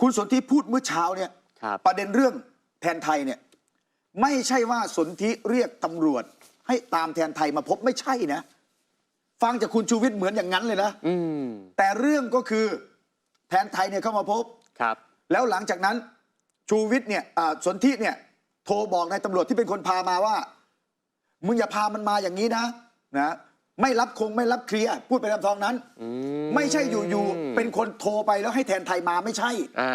คุณสนธิพูดเมื่อเช้าเนี่ยครับ ประเด็นเรื่องแทนไทยเนี่ยไม่ใช่ว่าสนธิเรียกตำรวจ ให้ตามแทนไทยมาพบไม่ใช่นะ ฟังจากคุณชูวิทย์เหมือนอย่างนั้นเลยนะ อืมแต่เรื่องก็คือแทนไทยเนี่ยเข้ามาพบ ครับ แล้วหลังจากนั้นชูวิทย์เนี่ยอ่าสนธิเนี่ยโทรบอกนายตำรวจที่เป็นคนพามาว่า มึงอย่าพามันมาอย่างนี้นะนะ ไม่รับคงไม่รับเคลียร์พูดไปตามทองนั้นอืมไม่ใช่อยู่ๆเป็นคนโทรไปแล้วให้แทนไทยมาไม่ใช่อ่า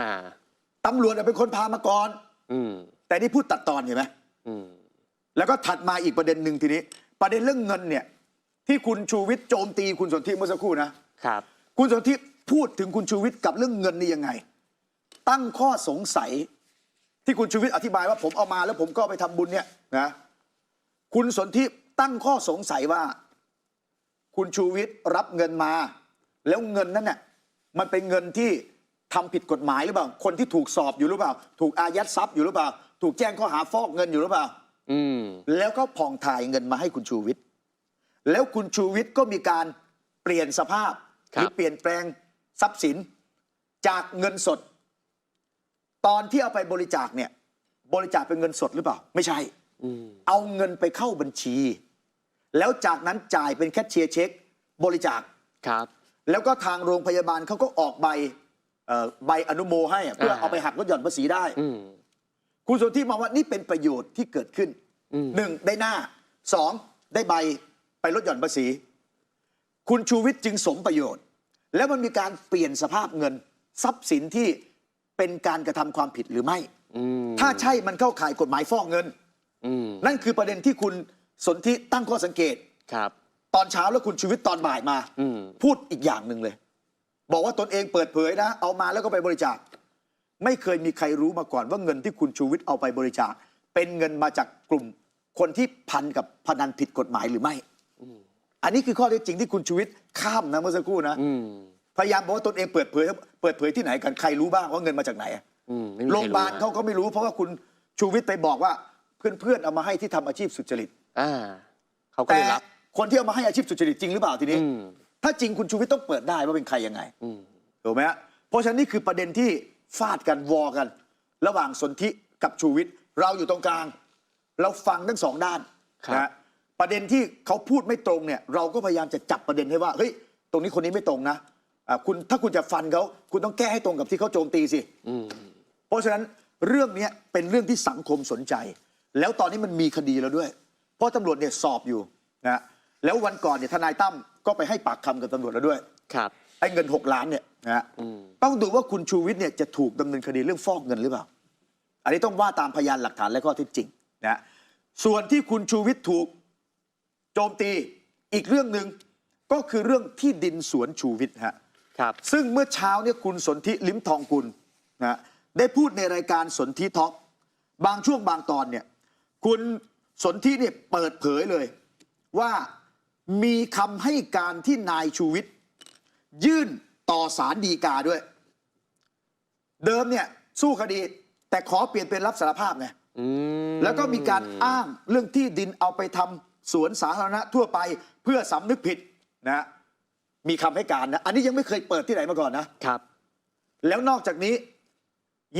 ตำรวจน่ะเป็นคนพามาก่อนอืมแต่นี่พูดตัดตอนเห็นไหมอืมแล้วก็ถัดมาอีกประเด็นหนึ่งทีนี้ ประเด็นเรื่องเงินเนี่ย ที่คุณชูวิทย์โจมตีคุณสนธิเมื่อสักครู่นะครับ คุณสนธิพูดถึงคุณชูวิทย์กับเรื่องเงินนี่ยังไง ตั้งข้อสงสัย ที่คุณชูวิทย์อธิบายว่าผมเอามาแล้วผมก็เอาไปทำบุญเนี่ยนะคุณสนธิตั้งข้อสงสัยว่า คุณชูวิทย์รับเงินมา แล้วเงินนั้นเนี่ยมันเป็นเงินที่ทำผิดกฎหมายหรือเปล่า คนที่ถูกสอบอยู่หรือเปล่า ถูกอายัดทรัพย์อยู่หรือเปล่า ถูกแจ้งข้อหาฟอกเงินอยู่หรือเปล่าอืมแล้วก็ผ่องถ่ายเงินมาให้คุณชูวิทย์ แล้วคุณชูวิทย์ก็มีการเปลี่ยนสภาพคหรับรือเปลี่ยนแปลงทรัพย์สินจากเงินสด ตอนที่เอาไปบริจาคเนี่ย บริจาคเป็นเงินสดหรือเปล่า ไม่ใช่อืมเอาเงินไปเข้าบัญชี แล้วจากนั้นจ่ายเป็นแคชเชียร์เช็คบริจาค ครับ แล้วก็ทางโรงพยาบาลเขาก็ออกใบเอ่อใบอนุโมให้อะเพื่ออ่าเอาไปหักลดหย่อนภาษีได้ อืม คุณสนธิมองว่านี่เป็นประโยชน์ที่เกิดขึ้นอืม หนึ่งได้หน้าสองได้ใบไปลดหย่อนภาษี คุณชูวิทย์จึงสมประโยชน์ แล้วมันมีการเปลี่ยนสภาพเงิน ทรัพย์สินที่เป็นการกระทำความผิดหรือไม่ อืมถ้าใช่มันเข้าข่ายกฎหมายฟอกเงิน อืม นั่นคือประเด็นที่คุณ สนธิตั้งข้อสังเกต ครับ ตอนเช้าแล้วคุณชูวิทย์ตอนบ่ายมา อืม พูดอีกอย่างหนึ่งเลย บอกว่าตนเองเปิดเผยนะ เอามาแล้วก็ไปบริจาค ไม่เคยมีใครรู้มาก่อนว่าเงินที่คุณชูวิทย์เอาไปบริจาค เป็นเงินมาจากกลุ่ม คนที่พันกับพนันผิดกฎหมายหรือไม่ อันนี้คือข้อเท็จจริงที่คุณชูวิทย์ข้ามนะเมื่อสักครู่นะ อืม พยายามบอกว่าตนเองเปิดเผยเปิดเผยที่ไหนกันใครรู้บ้างว่าเงินมาจากไหนอะอืมไม่มีใคโรงพยาบาลอะเขาก็ไม่รู้เพราะว่าคุณชูวิทย์ไปบอกว่าเพื่อนๆเอามาให้ที่ทำอาชีพสุจริต อ่าเขาก็แต่เลยรับ คนที่เอามาให้อาชีพสุจริตจริงหรือเปล่าทีนี้ อืม ถ้าจริงคุณชูวิทย์ต้องเปิดได้ว่าเป็นใครยังไงอืม ถูกไหมฮะเพราะฉะนั้นนี่คือประเด็นที่ฟาดกันวอกัน ระหว่างสนธิกับชูวิทย์เราอยู่ตรงกลาง เราฟังทั้งสองด้านครับ นะฮะประเด็นที่เขาพูดไม่ตรงเนี่ยเราก็พยายามจะจับประเด็นให้ว่าเฮ้ยตรงนี้คนนี้ไม่ตรงนะอ่าคุณถ้าคุณจะฟันเขาคุณต้องแก้ให้ตรงกับที่เขาโจมตีสิ อืม เพราะฉะนั้นเรื่องเนี้ยเป็นเรื่องที่สังคมสนใจ แล้วตอนนี้มันมีคดีแล้วด้วยเพ ราะตำรวจเนี่ยสอบอยู่นะฮะแล้ววันก่อนเนี่ยทนายตั้มก็ไปให้ปากคำกับตำรวจแล้วด้วยครับไอ้เงิน 6 ล้านเนี่ยนะฮะอืมต้องดูว่าคุณชูวิทย์เนี่ยจะถูกดำเนินคดีเรื่องฟอกเงินหรือเปล่า อันนี้ต้องว่าตามพยานหลักฐานและข้อเท็จจริงนะฮะส่วนที่คุณชูวิทย์ถูกโจมตีอีกเรื่องหนึ่งก็คือเรื่องที่ดินสวนชูวิทย์ฮะครับซึ่งเมื่อเช้าเนี่ยคุณสนธิลิ้มทองกุลนะได้พูดในรายการสนธิท็อกบางช่วงบางตอนเนี่ยคุณ สนธิเนี่ยเปิดเผยเลยว่ามีคำให้การที่นายชูวิทย์ยื่นต่อสารดีกาด้วย เดิมเนี่ยสู้คดี แต่ขอเปลี่ยนเป็นรับสารภาพไงอืมแล้วก็มีการอ้างเรื่องที่ดินเอาไปทำสวนสาธารณะทั่วไปเพื่อสำนึกผิดนะมีคำให้การนะ อันนี้ยังไม่เคยเปิดที่ไหนมาก่อนนะครับ แล้วนอกจากนี้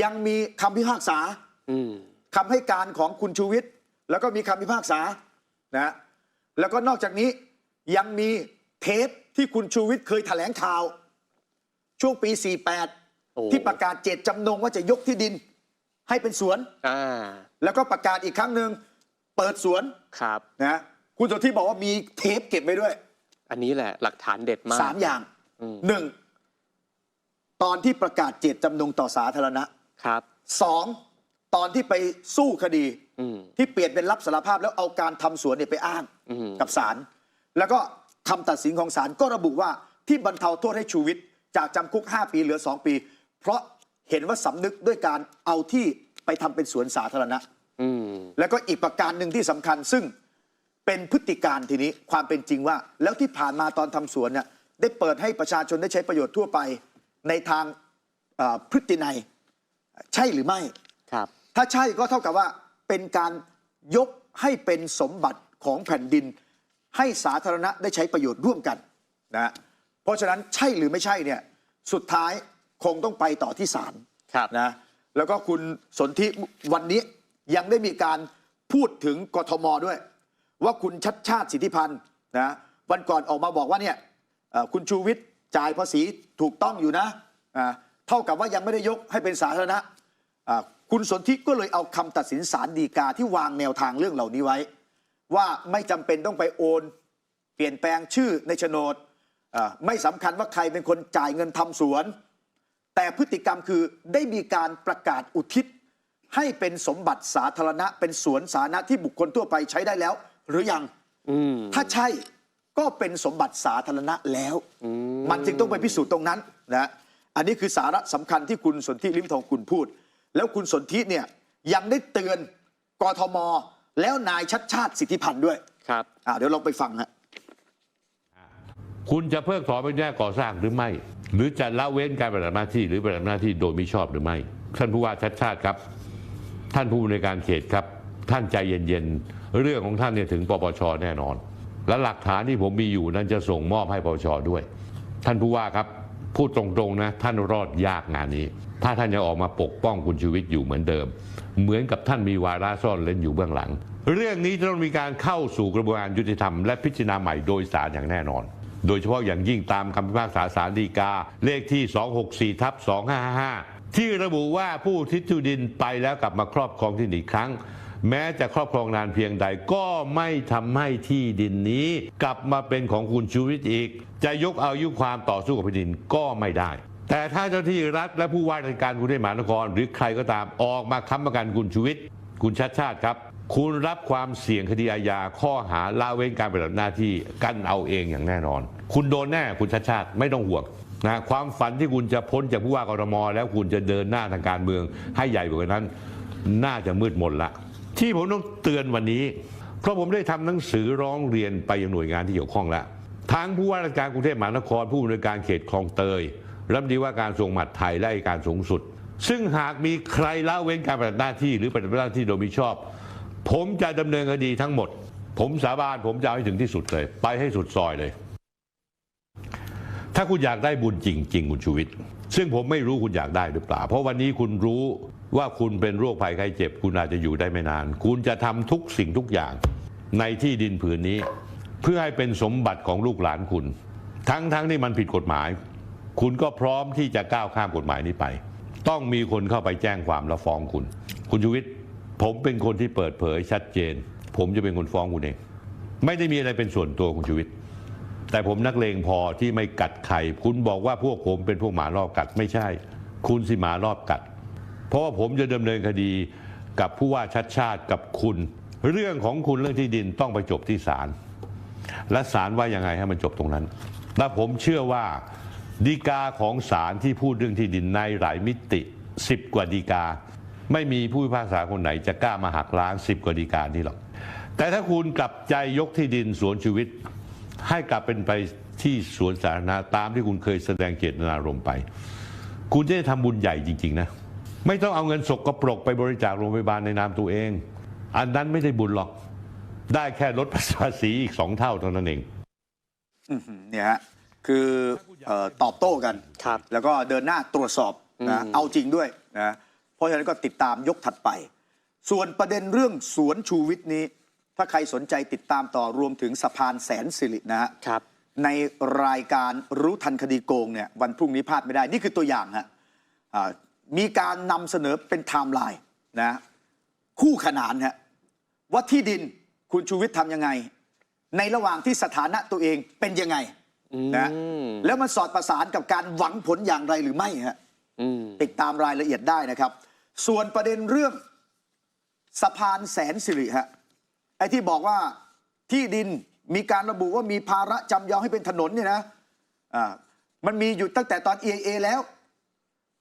ยังมีคำพิพากษาอืมคำให้การของคุณชูวิทย์ แล้วก็มีคำพิพากษานะแล้วก็นอกจากนี้ยังมีเทปที่คุณชูวิทย์เคยแถลงข่าว ช่วงปีโอ้48 ที่ประกาศเจตจำนงว่าจะยกที่ดิน ให้เป็นสวนอ่าแล้วก็ประกาศอีกครั้งหนึ่งเปิดสวนครับนะคุณสนธิบอกว่ามีเทปเก็บไว้ด้วย อันนี้แหละ หลักฐานเด็ดมากสามอย่างอืมหนึ่งตอนที่ประกาศเจตจำนงต่อสาธารณะครับสอง ตอนที่ไปสู้คดีอืมที่เปลี่ยนเป็นรับสารภาพแล้วเอาการทำสวนเนี่ยไปอ้างอืมกับศาลแล้วก็คำตัดสินของศาลก็ระบุว่าที่บรรเทาโทษให้ชูวิทย์จากจำคุก 5 ปีเหลือ 2 ปี เพราะเห็นว่าสำนึกด้วยการเอาที่ไปทำเป็นสวนสาธารณะอืมแล้วก็อีกประการหนึ่งที่สำคัญซึ่งเป็นพฤติการทีนี้ความเป็นจริงว่า แล้วที่ผ่านมาตอนทำสวนเนี่ยได้เปิดให้ประชาชนได้ใช้ประโยชน์ทั่วไปในทางเอ่อพฤตินัยใช่หรือไม่ครับ ถ้าใช่ก็เท่ากับว่าเป็นการยกให้เป็นสมบัติของแผ่นดิน ให้สาธารณะได้ใช้ประโยชน์ร่วมกันนะเพราะฉะนั้นใช่หรือไม่ใช่เนี่ยสุดท้ายคงต้องไปต่อที่ศาลครับนะแล้วก็คุณสนธิวันนี้ยังได้มีการพูดถึงกทมด้วย ว่าคุณชัดชาติสิทธิพันธ์นะวันก่อนออกมาบอกว่าเนี่ยเอ่อคุณชูวิทย์จ่ายภาษีถูกต้องอยู่นะอ่าเท่ากับว่ายังไม่ได้ยกให้เป็นสาธารณะอ่า คุณสนธิก็เลยเอาคำตัดสินศาลฎีกาที่วางแนวทางเรื่องเหล่านี้ไว้ ว่าไม่จำเป็นต้องไปโอน เปลี่ยนแปลงชื่อในโฉนดอ่าไม่สำคัญว่าใครเป็นคนจ่ายเงินทำสวน แต่พฤติกรรมคือได้มีการประกาศอุทิศ ให้เป็นสมบัติสาธารณะ เป็นสวนสาธารณะที่บุคคลทั่วไปใช้ได้แล้ว หรือยังอืมถ้าใช่ก็เป็นสมบัติสาธารณะแล้วมันจึงต้องไปพิสูจน์ตรงนั้นนะอันนี้คือสาระสำคัญที่คุณสนธิริมทองคุณพูด แล้วคุณสนธิเนี่ยยังได้เตือนกทม แล้วนายชัดชาติสิทธิพันธ์ด้วยครับอ่าเดี๋ยวลองไปฟังฮะคุณจะเพิกถอนใบอนุญาตก่อสร้างหรือไม่ หรือจะละเว้นการปฏิบัติหน้าที่หรือปฏิบัติหน้าที่โดยมิชอบหรือไม่ ท่านผู้ว่าชัดชาติครับ ท่านผู้ในวยการเขตครับ ท่านใจเย็นๆเรื่องของท่านเนี่ยถึงปปชแน่นอน และหลักฐานที่ผมมีอยู่นั้นจะส่งมอบให้ปปชด้วย ท่านผู้ว่าครับ พูดตรงๆนะท่านรอดยากงานนี้ ถ้าท่านยังออกมาปกป้องคุณชูวิทย์อยู่เหมือนเดิม เหมือนกับท่านมีวาระซ่อนเล่นอยู่เบื้องหลัง เรื่องนี้จะต้องมีการเข้าสู่กระบวนการยุติธรรมและพิจารณาใหม่โดยศาลอย่างแน่นอน โดยเฉพาะอย่างยิ่งตามคำพิพากษาศาลฎีกา เลขที่ 264ทับ2555 ที่ระบุว่าผู้ทิศที่ดินไปแล้วกลับมาครอบครองที่ดินอีกครั้ง แม้จะครอบครองนานเพียงใดก็ไม่ทำให้ที่ดินนี้ กลับมาเป็นของคุณชูวิทย์อีก จะยกเอาอายุความต่อสู้กับแผ่นดินก็ไม่ได้ แต่ถ้าเจ้าที่รัฐและผู้ว่าราชการกรุงเทพมหานคร หรือใครก็ตามออกมาค้ำประกันคุณชูวิทย์คุณชัดชาติครับ คุณรับความเสี่ยงคดีอาญาข้อหาละเว้นการปฏิบัติหน้าที่กันเอาเองอย่างแน่นอน คุณโดนแน่คุณชัดชาติไม่ต้องห่วงนะความฝันที่คุณจะพ้นจากผู้ว่ากรทมแล้วคุณจะเดินหน้าทางการเมืองให้ใหญ่กว่านั้น น่าจะมืดมนละ ที่ผมต้องเตือนวันนี้ เพราะผมได้ทำหนังสือร้องเรียนไปยังหน่วยงานที่เกี่ยวข้องแล้วทั้งผู้ว่าราชการกรุงเทพมหานครผู้อำนวยการเขตคลองเตยรัฐมนตรีว่าการกระทรวงมหาดไทยและอัยการสูงสุด ซึ่งหากมีใครละเว้นการปฏิบัติหน้าที่หรือปฏิบัติหน้าที่โดยมิชอบ ผมจะดำเนินคดีทั้งหมด ผมสาบานผมจะเอาให้ถึงที่สุดเลย ไปให้สุดซอยเลย ถ้าคุณอยากได้บุญจริง ๆ คุณชูวิทย์ ซึ่งผมไม่รู้คุณอยากได้หรือเปล่า เพราะวันนี้คุณรู้ว่าคุณเป็นโรคภัยไข้เจ็บ คุณอาจจะอยู่ได้ไม่นาน คุณจะทำทุกสิ่งทุกอย่างในที่ดินผืนนี้ เพื่อให้เป็นสมบัติของลูกหลานคุณ ทั้งๆทที่มันผิดกฎหมาย คุณก็พร้อมที่จะก้าวข้ามกฎหมายนี้ไป ต้องมีคนเข้าไปแจ้งความและฟ้องคุณ คุณชูวิทย์ผมเป็นคนที่เปิดเผยชัดเจน ผมจะเป็นคนฟ้องคุณเอง ไม่ได้มีอะไรเป็นส่วนตัวคุณชูวิทย์ แต่ผมนักเลงพอที่ไม่กัดใครคุณบอกว่าพวกผมเป็นพวกหมารอบกัดไม่ใช่ คุณสิหมารอบกัด เพราะว่าผมจะดำเนินคดีกับผู้ว่าชัดชาติกับคุณ เรื่องของคุณเรื่องที่ดินต้องไปจบที่ศาลและศาลว่ายังไงให้มันจบตรงนั้น และผมเชื่อว่าดีกาของศาลที่พูดเรื่องที่ดินในหลายมิติสิบกว่าดีกา ไม่มีผู้พิพากษาคนไหนจะกล้ามาหักล้างสิบกว่าดีกานี่หรอกแต่ถ้าคุณกลับใจยกที่ดินสวนชีวิต ให้กลับเป็นไปที่สวนสาธารณะตามที่คุณเคยแสดงเจตนารมณ์ไป คุณจะได้ทำบุญใหญ่จริง ๆ นะ ไม่ต้องเอาเงินสกปรกไปบริจาคโรงพยาบาลในนามตัวเอง อันนั้นไม่ได้บุญหรอก ได้แค่ลดภาษีอีกสองเท่าเท่านั้นเองเนี่ยฮะคือเอ่อตอบโต้กันครับแล้วก็เดินหน้าตรวจสอบนะอืมเอาจริงด้วยนะเพราะฉะนั้นก็ติดตามยกถัดไป ส่วนประเด็นเรื่องสวนชูวิทย์นี้ ถ้าใครสนใจติดตามต่อรวมถึงสะพานแสนสิรินะฮะครับ ในรายการรู้ทันคดีโกงเนี่ยวันพรุ่งนี้พลาดไม่ได้นี่คือตัวอย่างฮะอ่ามีการนำเสนอเป็นไทม์ไลน์นะคู่ขนานฮะว่าที่ดินคุณชูวิทย์ทำยังไง ในระหว่างที่สถานะตัวเองเป็นยังไงนะอืม แล้วมันสอดประสานกับการหวังผลอย่างไรหรือไม่ฮะ อืม ติดตามรายละเอียดได้นะครับ ส่วนประเด็นเรื่องสะพานแสนสิริฮะไอ้ที่บอกว่าที่ดินมีการระบุว่ามีภาระจำยอมให้เป็นถนนเนี่ยนะอ่ามันมีอยู่ตั้งแต่ตอน EIA แล้ว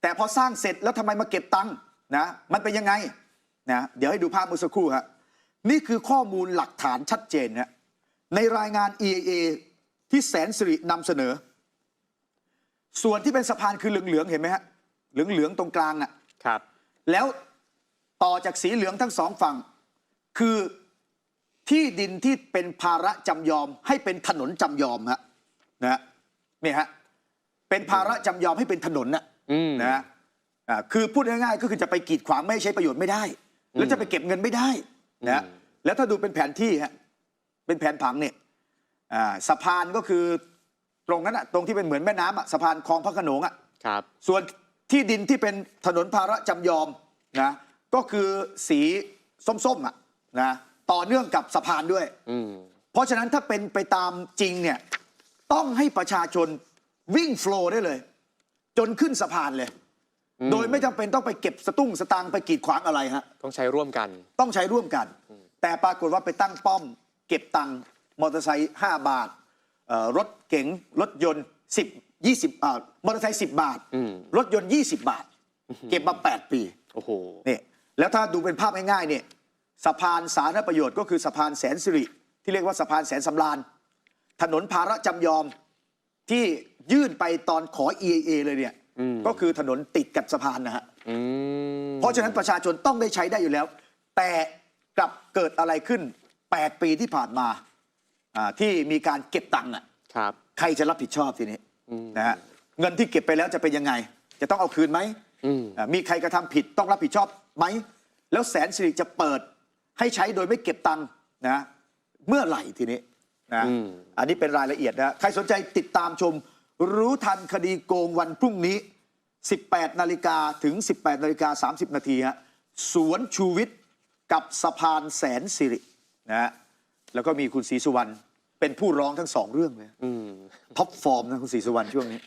แต่พอสร้างเสร็จแล้วทำไมมาเก็บตังค์นะมันเป็นยังไงนะเดี๋ยวให้ดูภาพเมื่อสักครู่ฮะนี่คือข้อมูลหลักฐานชัดเจนฮะในรายงาน EIA ที่แสนสิรินำเสนอ ส่วนที่เป็นสะพานคือเหลืองๆเห็นไหมฮะเหลืองๆตรงกลางน่ะครับ แล้วต่อจากสีเหลืองทั้งสองฝั่ง คือ ที่ดินที่เป็นภาระจำยอม ให้เป็นถนนจำยอมฮะนะฮะนี่ฮะเป็นภาระจำยอมให้เป็นถนนน่ะอืมนะฮะอ่าคือพูดง่ายๆก็คือจะไปกีดขวางไม่ให้ใช้ประโยชน์ไม่ได้ แล้วจะไปเก็บเงินไม่ได้นะอืมแล้วถ้าดูเป็นแผนที่ฮะเป็นแผนผังเนี่ยอ่าสะพานก็คือตรงนั้นอะตรงที่เป็นเหมือนแม่น้ำอะสะพานคลองพระโขนงอะครับ ส่วนที่ดินที่เป็นถนนภาระจำยอมนะก็คือสีส้มๆอะนะ ต่อเนื่องกับสะพานด้วย อืม เพราะฉะนั้นถ้าเป็นไปตามจริงเนี่ยต้องให้ประชาชนวิ่งโฟลว์ได้เลย จนขึ้นสะพานเลย อืม โดยไม่จำเป็นต้องไปเก็บสตุ้งสตางค์ไปกีดขวางอะไรฮะ ต้องใช้ร่วมกัน ต้องใช้ร่วมกัน แต่ปรากฏว่าไปตั้งป้อม เก็บตังค์มอเตอร์ไซค์5บาทเอ่อรถเก๋งรถยนต์ 10 20อ่ามอเตอร์ไซค์10 บาท อืม รถยนต์ 20 บาท เก็บมา 8 ปีโอ้โห นี่แล้วถ้าดูเป็นภาพง่ายๆเนี่ย สะพานสาธารณประโยชน์ก็คือสะพานแสนสิริ ที่เรียกว่าสะพานแสนสำราญ ถนนภาระจำยอมที่ยื่นไปตอนขอ EIA เลยเนี่ยอืมก็คือถนนติดกับสะพานนะฮะอืมเพราะฉะนั้นประชาชนต้องได้ใช้ได้อยู่แล้ว แต่กลับเกิดอะไรขึ้น 8 ปีที่ผ่านมาอ่าที่มีการเก็บตังค์อะครับใครจะรับผิดชอบทีนี้อืมนะฮะเงินที่เก็บไปแล้วจะเป็นยังไง จะต้องเอาคืนไหมอืมอ่ามีใครกระทำผิดต้องรับผิดชอบไหม แล้วแสนสิริจะเปิด ให้ใช้โดยไม่เก็บตังค์นะเมื่อไหร่ทีนี้นะอืมอันนี้เป็นรายละเอียดนะใครสนใจติดตามชม รู้ทันคดีโกงวันพรุ่งนี้ 18 นาฬิกาถึง 18 นาฬิกา 30 นาทีฮะสวนชูวิทย์กับสะพานแสนสิรินะฮะแล้วก็มีคุณศรีสุวรรณเป็นผู้ร้องทั้งสองเรื่องเลยอืมท็อปฟอร์มนะคุณศรีสุวรรณช่วงนี้